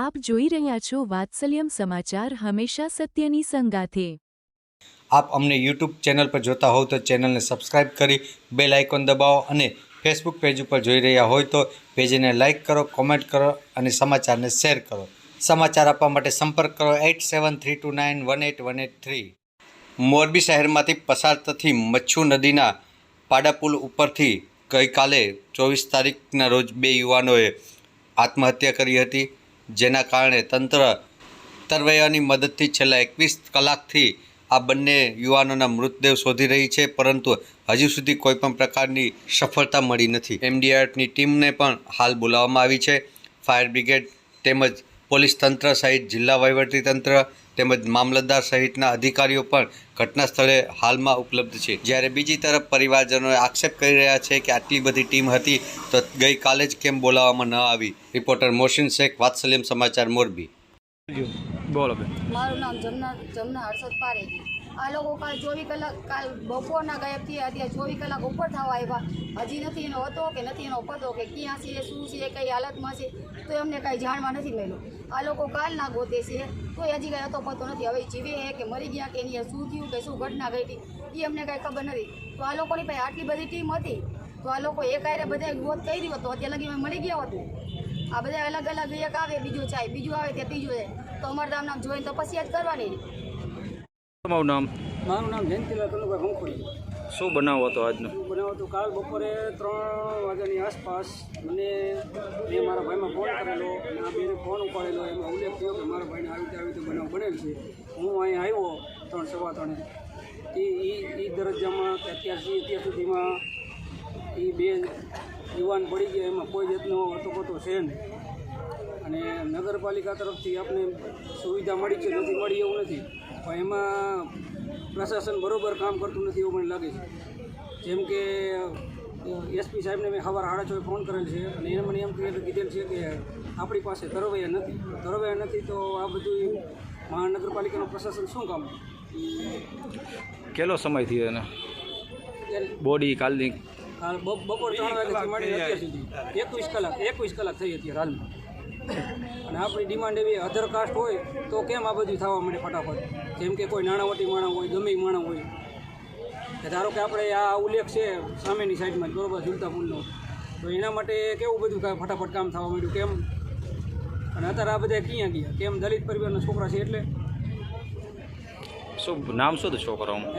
આપ જોઈ રહ્યા છો વાત્સલ્યમ સમાચાર હંમેશા સત્યની સંગાથે. આપ અમને યુટ્યુબ ચેનલ પર જોતા હોવ તો ચેનલને સબસ્ક્રાઇબ કરી બેલ આઇકોન દબાવો અને ફેસબુક પેજ ઉપર જોઈ રહ્યા હોય તો પેજને લાઇક કરો, કોમેન્ટ કરો અને સમાચારને શેર કરો. સમાચાર આપવા માટે સંપર્ક કરો eight seven three two nine one eight one eight three. Morbi શહેરમાંથી પસાર થતી મચ્છુ નદીના પાડા પુલ ઉપરથી ગઈકાલે ચોવીસ તારીખના રોજ બે યુવાનોએ આત્મહત્યા કરી હતી. જેના કારણે તંત્ર તરવૈયાની મદદથી છેલ્લા એકવીસ કલાકથી આ બંને યુવાનોના મૃતદેહ શોધી રહી છે, પરંતુ હજુ સુધી કોઈપણ પ્રકારની સફળતા મળી નથી. એમડીઆરએફની ટીમને પણ હાલ બોલાવવામાં આવી છે. ફાયર બ્રિગેડ તેમજ પોલીસ તંત્ર સહિત જિલ્લા વહીવટી તંત્ર તેમજ મામલતદાર સહિતના અધિકારીઓ પણ ઘટના સ્થળે હાલમાં ઉપલબ્ધ છે. જ્યારે બીજી તરફ પરિવારજનોએ આક્ષેપ કરી રહ્યા છે કે આટલી બધી ટીમ હતી તો ગઈકાલે જ કેમ બોલાવવામાં ન આવી. રિપોર્ટર મોહસિન શેખ વાત્સલ્યમ સમાચાર મોરબી. બોલો મારું નામ જમના જમના હર્ષદ પારેખી. આ લોકો કાલ ચોવીસ કલાક કાલ બપોરના ગાયબ થયા અત્યારે ચોવીસ કલાક ઉપર થવા આવ્યા. હજી નથી એનો હતો કે નથી એનો પતો કે ક્યાં છે શું છે કઈ હાલતમાં છે તો એમને કાંઈ જાણવા નથી મળ્યું. આ લોકો કાલના ગોતે છે. તો હજી કાંઈ હતો પતો નથી. હવે જીવે હે કે મરી ગયા કે એની શું થયું કે શું ઘટના ઘટી એ અમને કાંઈ ખબર નથી. તો આ લોકોની પાસે આટલી બધી ટીમ હતી. તો આ લોકો એક આરે બધા ગોત કરી રહ્યો હતો અત્યારે લગી મળી ગયા હતું. આ બધા અલગ અલગ એક આવે બીજું ચાય બીજું આવે ત્યાં ત્રીજું છે તો અમારા નામ જોઈને તપસ્યા જ કરવાની. મારું નામ? મારું નામ જયંતિલાલ કનુભાઈ શું બનાવો હતો આજનો? શું બનાવો હતો? કાલ બપોરે ત્રણ વાગ્યાની આસપાસ મને મેં મારા ભાઈમાં ફોન કરેલો અને આ બેને ફોન ઉપાડેલો. એમાં ઉલ્લેખ થયો કે મારા ભાઈને આવી રીતે આવી રીતે બનાવ બનેલ છે. હું અહીં આવ્યો ત્રણ સવા ત્રણે. એ એ દરજ્જામાં કે અત્યાર સુધી અત્યાર સુધીમાં એ બે યુવાન પડી ગયા. એમાં કોઈ જાતનો અતોપતો છે નહીં. અને નગરપાલિકા તરફથી આપને સુવિધા મળી છે નથી મળી એવું નથી. પણ એમાં પ્રશાસન બરોબર કામ કરતું નથી એવું મને લાગે છે. જેમ કે એસપી સાહેબને મેં સવાર સાડા છ ફોન કરેલ છે અને એને મને એમ કીધેલ કીધેલ છે કે આપણી પાસે તરવૈયા નથી. તરવૈયા નથી તો આ બધું મહાનગરપાલિકાનું પ્રશાસન શું કામ? કેટલો સમય થયો એને બોડી કાલની? બપોર ત્રણ સુધી. એકવીસ કલાક એકવીસ કલાક થઈ હતી હાલમાં. અને આપણી ડિમાન્ડ એવી અધર કાસ્ટ હોય તો કેમ આ બધું થવા માંડે ફટાફટ? જેમ કે કોઈ નાણાવટી માણસ હોય ગમે માણસ હોય. ધારો કે આપણે આ ઉલ્લેખ છે સામેની સાઈડમાં જ બરોબર ઝૂલતા પુલનો તો એના માટે કેવું બધું ફટાફટ કામ થવા માંડ્યું? કેમ? અને અત્યારે આ બધા ક્યાં ગયા? કેમ? દલિત પરિવારના છોકરા છે એટલે? શું નામ શું હતું છોકરાઓનું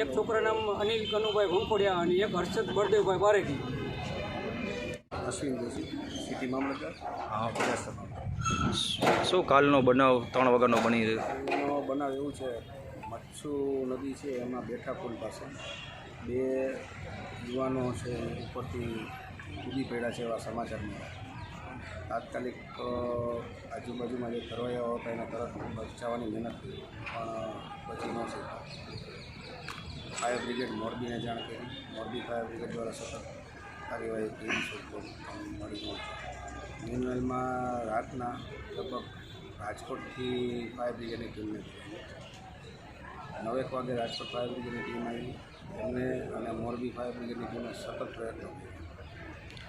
એક છોકરા નામ અનિલ કનુભાઈ ભંખોડિયા અને એક હર્ષદ બળદેવભાઈ બારેકી અશ્વિન જોશી સિટી મામલતદાર. હા પ્રજાસભા શું કાલનો બનાવ ત્રણ વાગ્યાનો બની એનો બનાવ એવું છે મચ્છુ નદી છે એમાં બેઠા પુલ પાસે. બે યુવાનો છે ઉપરથી કૂદી પડ્યા છે એવા સમાચાર મળ્યા તાત્કાલિક આજુબાજુમાં જે તરવૈયાઓ હતા એને તરત બચાવવાની મહેનત કરી. પણ બચી ન શક્યા ફાયર બ્રિગેડ મોરબીને જાણ કરી. મોરબી ફાયર બ્રિગેડ દ્વારા સતત કાર્યવાહી કરી શોધખોળ મળી ગયું મીનવેલમાં રાતના લગભગ રાજકોટથી ફાયર બ્રિગેડની ટીમને. નવેક વાગે રાજકોટ ફાયર બ્રિગેડની ટીમ આવી. એમને અને મોરબી ફાયર બ્રિગેડની ટીમે સતત પ્રયત્નો કર્યા.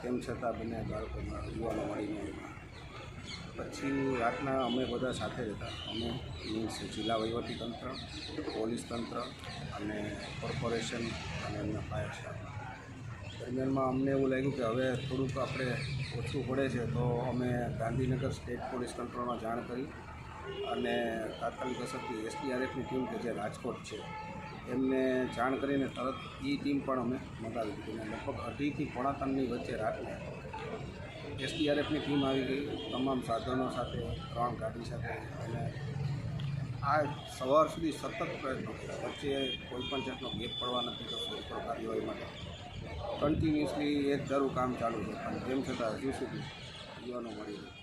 તેમ છતાં બંને બાળકો યુવાનો મળી ન આવ્યા. પછી રાતના અમે બધા સાથે જ હતા. અમે મીન્સ જિલ્લા વહીવટી તંત્ર, પોલીસ તંત્ર અને કોર્પોરેશન અને એમના ફાયર સ્ટાફ. દરમિયાનમાં અમને એવું લાગ્યું કે હવે થોડુંક આપણે ઓછું પડે છે, તો અમે ગાંધીનગર સ્ટેટ પોલીસ કંટ્રોલમાં જાણ કરી અને તાત્કાલિક અસરથી એસડીઆરએફની ટીમ કે જે રાજકોટ છે, એમને જાણ કરીને તરત એ ટીમ પણ અમે મંગાવી દીધી અને લગભગ અઢીથી પોણા ત્રણની વચ્ચે રાતને એસડીઆરએફની ટીમ આવી ગઈ, તમામ સાધનો સાથે, ત્રણ ગાડી સાથે અને આ સવાર સુધી સતત પ્રયત્નો વચ્ચે કોઈ પણ જાતનો ગેપ પડવા નથી, તો શોધખોળ કાર્યવાહી માટે. કન્ટિન્યુઅસલી એક ધારું કામ ચાલુ છે. પણ તેમ છતાં હજુ સુધી યુવાનો મળી રહ્યા